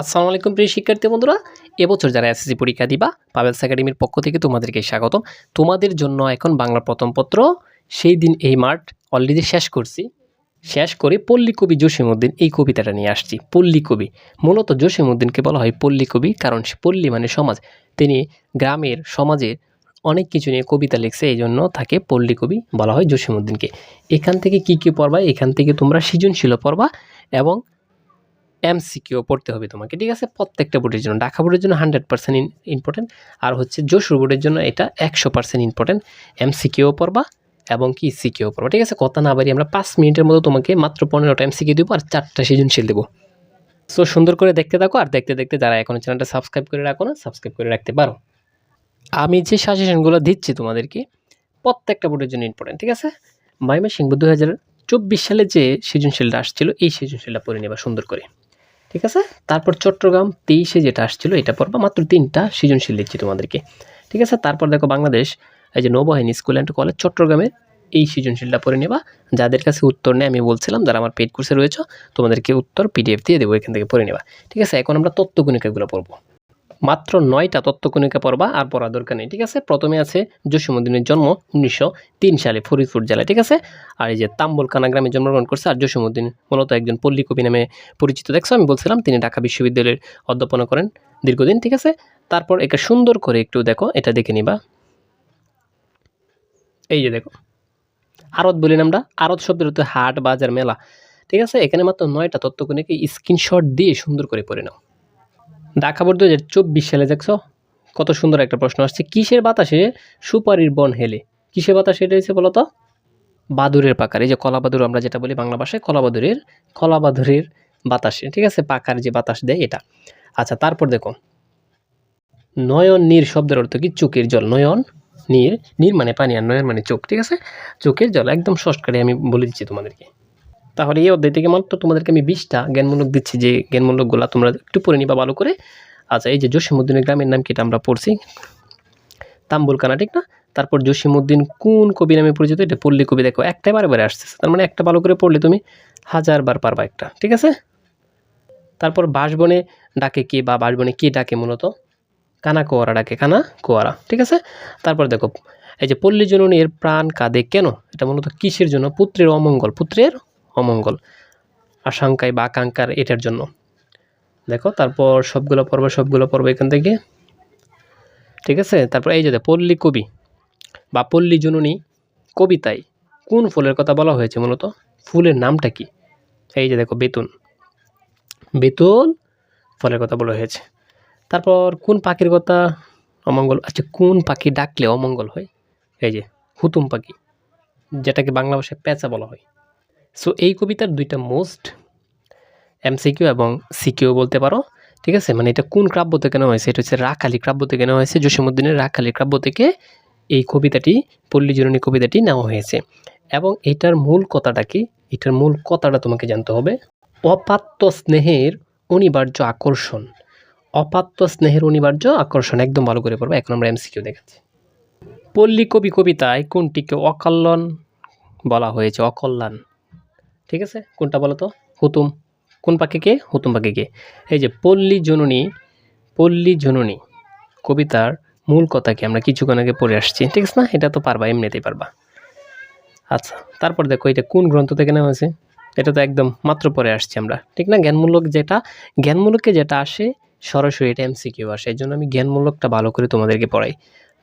আসসালামু আলাইকুম প্রিয় শিক্ষার্থী বন্ধুরা, এবছর যারা এসএসসি পরীক্ষা দিবা পাবেলস একাডেমির পক্ষ থেকে তোমাদেরকে স্বাগতম। তোমাদের জন্য এখন বাংলা প্রথম পত্র, সেই দিন এই মার্ট অলরেডি শেষ করছি। শেষ করে পল্লী কবি জসিমউদ্দিন এই কবিতাটা নিয়ে আসছি। পল্লী কবি মূলত জসিমউদ্দিনকে বলা হয় পল্লী কবি কারণ পল্লী মানে সমাজ। তিনি গ্রামের, সমাজের অনেক কিছু নিয়ে কবিতা লিখছে, এই জন্য তাকে পল্লী কবি বলা হয় জসিমউদ্দিনকে। এখান থেকে কি কি পড়বা, এখান থেকে তোমরা সৃজনশীল পড়বা এবং এমসিকিউ পড়তে হবে তোমাকে, ঠিক আছে? প্রত্যেকটা বোর্ডের জন্য, ঢাকা বোর্ডের জন্য হান্ড্রেড পার্সেন্ট ইম্পর্টেন্ট আর হচ্ছে যশোর বোর্ডের জন্য এটা একশো পার্সেন্ট ইম্পর্টেন্ট এমসিকিউ পড়বা এবং কি সিকিউ পড়বা, ঠিক আছে? কথা না বাড়ি আমরা পাঁচ মিনিটের মতো তোমাকে মাত্র পনেরোটা এমসিকিউ দেবো আর চারটা সৃজনশীল দেবো। সো সুন্দর করে দেখতে থাকো আর দেখতে দেখতে যারা এখনও চ্যানেলটা সাবস্ক্রাইব করে রাখো না সাবস্ক্রাইব করে রাখতে পারো। আমি যে সাজেশনগুলো দিচ্ছি তোমাদেরকে, প্রত্যেকটা বোর্ডের জন্য ইম্পর্টেন্ট ঠিক আছে? মাইমা সিংহ দু হাজার চব্বিশ সালে যে সৃজনশীলটা আসছিল, এই সৃজনশীলটা পড়ে নেবা সুন্দর করে। ঠিক আছে? তারপর চট্টগ্রাম তেইশে যেটা আসছিল, এটা পড়বা মাত্র তিনটা, সৃজনশীল দিচ্ছি তোমাদেরকে। ঠিক আছে? তারপর দেখো বাংলাদেশ, এই যে নৌবাহিনী, স্কুল অ্যান্ড কলেজ, চট্টগ্রামের এই সৃজনশীলটা পড়ে নেবা। যাদের কাছে উত্তর নেই, আমি বলছিলাম, যারা আমার পেড কোর্সে রয়েছে, তোমাদেরকে উত্তর পিডিএফ দিয়ে দেবো, এখান থেকে পড়ে নেবা। ঠিক আছে? এখন আমরা তত্ত্বগুণিকাগুলো পড়ব। মাত্র নয়টা তত্ত্বকণিকা পড়বা, আর পড়া দরকার নেই, ঠিক আছে? প্রথমে আছে জসীমুদ্দিনের জন্ম উনিশশো তিন সালে ফরিদপুর জেলায়, ঠিক আছে? আর এই যে তাম্বুল কানা গ্রামে জন্মগ্রহণ করছে, আর জসীমুদ্দিন মূলত একজন পল্লী কবি নামে পরিচিত। দেখছ, আমি বলছিলাম তিনি ঢাকা বিশ্ববিদ্যালয়ের অধ্যাপনা করেন দীর্ঘদিন, ঠিক আছে? তারপর একে সুন্দর করে একটু দেখো, এটা দেখে নিবা। এই যে দেখো, আরত বলি আমরা আড়ত শব্দের হাট, বাজার, মেলা, ঠিক আছে? এখানে মাত্র নয়টা তত্ত্বকণিকে স্ক্রিনশট দিয়ে সুন্দর করে পড়ে নাও। ঢাকা বোর্ড দু হাজার চব্বিশ সালে দেখছ? কত সুন্দর একটা প্রশ্ন আসছে। কিসের বাতাসে সুপারির বন হেলে? কিসের বাতাসে এটা হচ্ছে বলতো? বাদুরের পাকার। এই যে কলাবাদুর আমরা যেটা বলি বাংলা ভাষায়, কলাবাদুরের কলাবাদুরের বাতাসে। ঠিক আছে? পাকার যে বাতাস দেয় এটা। আচ্ছা তারপর দেখো। নয়ন নীর শব্দের অর্থ কি? চোখের জল। নয়ন নীর নীর মানে পানি আর নয়ন মানে চোখ। ঠিক আছে? চোখের জল। একদম শর্টকাটে আমি বলে দিচ্ছি তোমাদেরকে। তাহলে এই অধ্যায় থেকে মাত্র তোমাদেরকে আমি বিশটা জ্ঞানমূলক দিচ্ছি যে জ্ঞানমূলকগুলো তোমরা একটু পড়ে নিবা ভালো করে। আচ্ছা এই যে জসীমউদ্দিনের গ্রামের নাম কি এটা আমরা পড়ছি। তাম্বুল কানা ঠিক না? তারপর জসীমউদ্দিন কোন কবি নামে পরিচিত? এটা পল্লী কবি দেখো একটাই বারে আসতেছে। তার মানে একটা ভালো করে পড়লে তুমি হাজার বার পারবা একটা, ঠিক আছে? তারপর বাঁশবনে ডাকে কে বা বাঁশবনে কে ডাকে মূলত? কানা কোয়ারা ডাকে, কানা কোয়ারা, ঠিক আছে? তারপর দেখো, এই যে পল্লী জননীর প্রাণ কাঁদে কেন? এটা মূলত কিসের জন্য? পুত্রের অমঙ্গল। পুত্রের অমঙ্গল আশঙ্কায় বা আকাঙ্ক্ষার এটার জন্য। দেখো, তারপর সবগুলো পর্ব সবগুলো পর্ব এখান থেকে। ঠিক আছে? তারপর এই যে পল্লী কবি বা পল্লী জননী কবিতায় কোন ফুলের কথা বলা হয়েছে মূলত? ফুলের নামটা কি? এই যে দেখো বেতন বেতন ফলের কথা বলা হয়েছে। তারপর কোন পাখির কথা অমঙ্গল আচ্ছা কোন পাখি ডাকলে অমঙ্গল হয়? এই যে, হুতুম পাখি, যেটাকে বাংলা ভাষায় পেঁচা বলা হয়। সো এই কবিতার দুইটা মোস্ট এমসিকিউ এবং সিকিউ বলতে পারো, ঠিক আছে? মানে এটা কোন কাব্য থেকে নেওয়া হয়েছে? এটা হচ্ছে রাখালি কাব্য থেকে নেওয়া হয়েছে জসীমুদ্দিনের রাখালি কাব্য থেকে এই কবিতাটি পল্লী জননী কবিতাটি নেওয়া হয়েছে। এবং এটার মূল কথাটা কি? এটার মূল কথাটা তোমাকে জানতে হবে। অপাত্য স্নেহের অনিবার্য আকর্ষণ। অপাত্য স্নেহের অনিবার্য আকর্ষণ। একদম ভালো করে পড়ব এখন আমরা এমসিকিউ দেখাচ্ছি। পল্লী কবি কবিতায় কোনটিকে অকল্যাণ বলা হয়েছে? অকল্যাণ। ঠিক আছে? কোনটা বলো তো? হুতুম। কোন পাখিকে হুতুম পাখিকে এই যে পল্লী জননী পল্লী জননী, কবিতার মূল কথাকে আমরা কিছুক্ষণ আগে পড়ে আসছি। ঠিক আছে না? এটা তো পারবা, এমনিতেই পারবা। আচ্ছা তারপর দেখো, এটা কোন গ্রন্থ থেকে নেওয়া হয়েছে? এটা তো একদম মাত্র পরে আসছি আমরা। ঠিক না? জ্ঞানমূলক যেটা, জ্ঞানমূলকে যেটা আসে, সরাসরি এটা এমসিকিউ আসে। এই জন্য আমি জ্ঞানমূলকটা ভালো করে তোমাদেরকে পড়াই।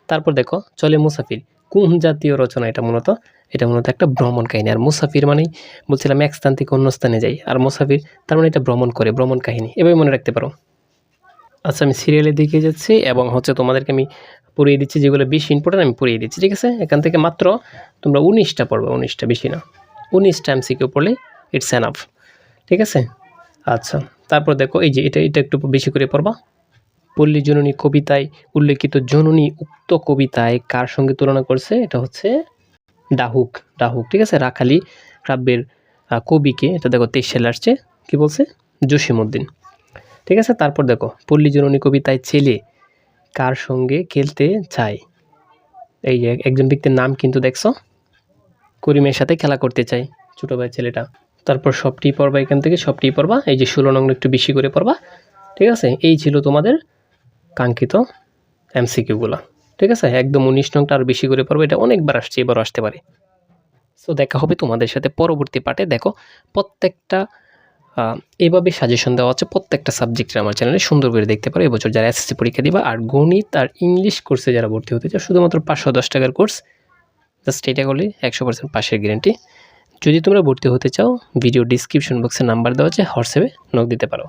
তারপর দেখো, চলে মুসাফির। কোন জাতীয় রচনা এটা মূলত? এটা মূলত একটা ভ্রমণ কাহিনী। আর মুসাফির মানেই বলছিলাম এক স্থান থেকে অন্য স্থানে যাই। আর মুসাফির, তার মানে এটা ভ্রমণ করে, ভ্রমণ কাহিনী। এভাবে মনে রাখতে পারো। আচ্ছা আমি সিরিয়ালের দিকে যাচ্ছি এবং হচ্ছে তোমাদেরকে আমি পড়িয়ে দিচ্ছি যেগুলো বেশি ইম্পর্টেন্ট আমি পড়িয়ে দিচ্ছি, ঠিক আছে? এখান থেকে মাত্র তোমরা উনিশটা পড়বে, উনিশটা, বেশি না। উনিশটা এমসিকিউ পড়লে ইটস এনাফ ঠিক আছে? আচ্ছা তারপর দেখো, এই যে এটা এটা একটু বেশি করে পড়বা। পল্লী জননী কবিতায় উল্লেখিত জননী উক্ত কবিতায় কার সঙ্গে তুলনা করছে? এটা হচ্ছে ডাহুক ডাহুক, ঠিক আছে? রাখালি কাব্যের কবিকে, এটা দেখো, তেইশ সালে আসছে, কি বলছে? জসীমউদ্দিন। ঠিক আছে? তারপর দেখো, পল্লী জননী কবিতায় ছেলে কার সঙ্গে খেলতে চায়? এই যে একজন ব্যক্তির নাম কিন্তু দেখছ? করিমের সাথে খেলা করতে চায় ছোটো ভাই ছেলেটা। তারপর সবটি পড়বা এখান থেকে সবটি পড়বা। এই যে ষোলো নং একটু বেশি করে পড়বা। ঠিক আছে? এই ছিল তোমাদের কাঙ্ক্ষিত এমসিকিউগুলো। ঠিক আছে? একদম উনিশ নংটা আর বেশি করে পড়ব, এটা অনেকবার আসছে, এবারও আসতে পারে। সো দেখা হবে তোমাদের সাথে পরবর্তী পার্টে দেখো, প্রত্যেকটা এভাবে সাজেশন দেওয়া হচ্ছে প্রত্যেকটা সাবজেক্টের আমার চ্যানেলে সুন্দর করে দেখতে পারো। এবছর যারা এসএসসি পরীক্ষা দিবা আর গণিত আর ইংলিশ কোর্সে যারা ভর্তি হতে চাও, শুধুমাত্র পাঁচশো দশ টাকার কোর্স জাস্ট এটা করলে একশো পার্সেন্ট পাশের গ্যারেন্টি যদি তোমরা ভর্তি হতে চাও ভিডিও ডিসক্রিপশন বক্সে নাম্বার দেওয়া আছে হোয়াটসঅ্যাপে নক দিতে পারো।